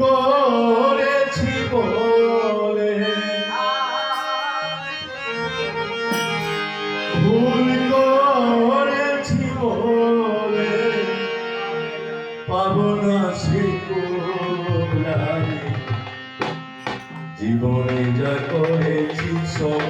করেছি বলে। ভুল করেছি বলে। পাবনা সে জীবনে যা করেছি সব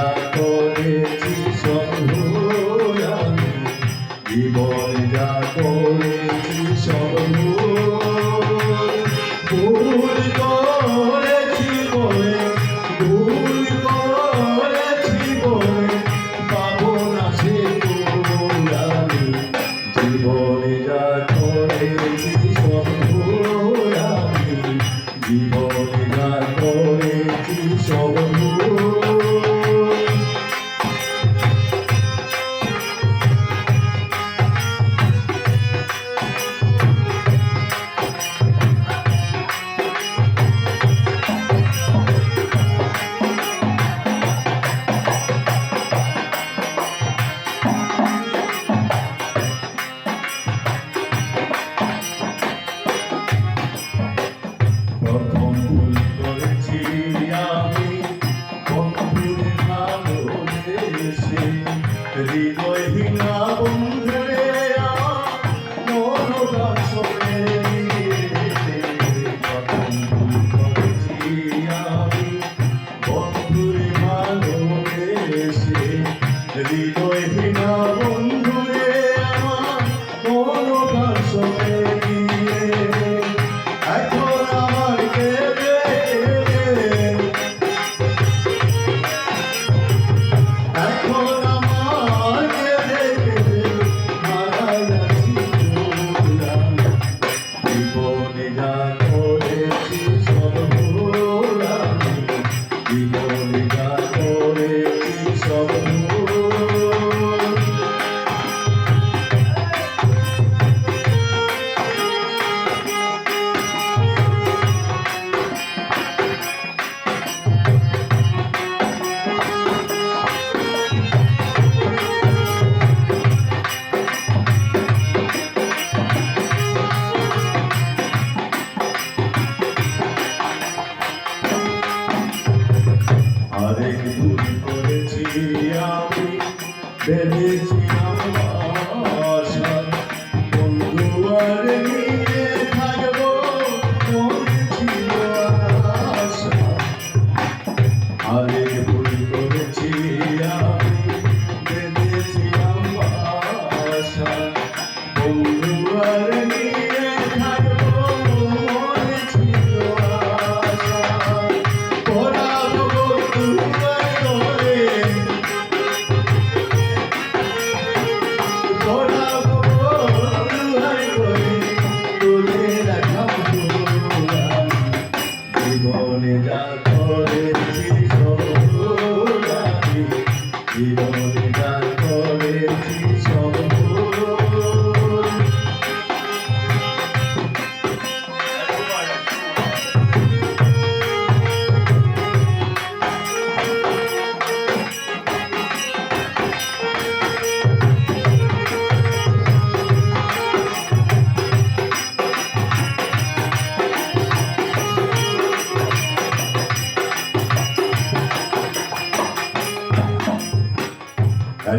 Thank you. আরে ভুল করেছি আমি ভেবেছি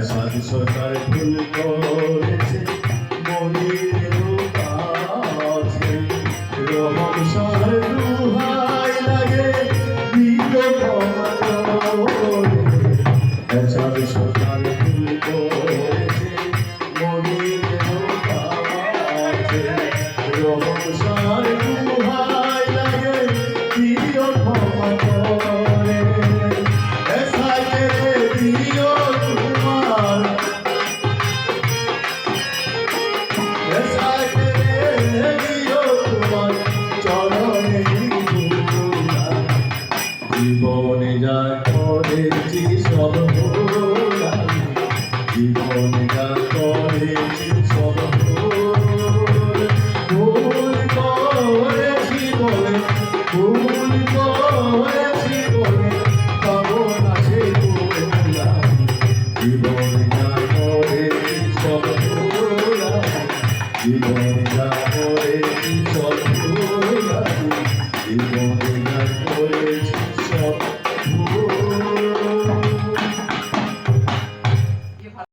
সাধু সরকার ভুল করেছে মনির কাছে Om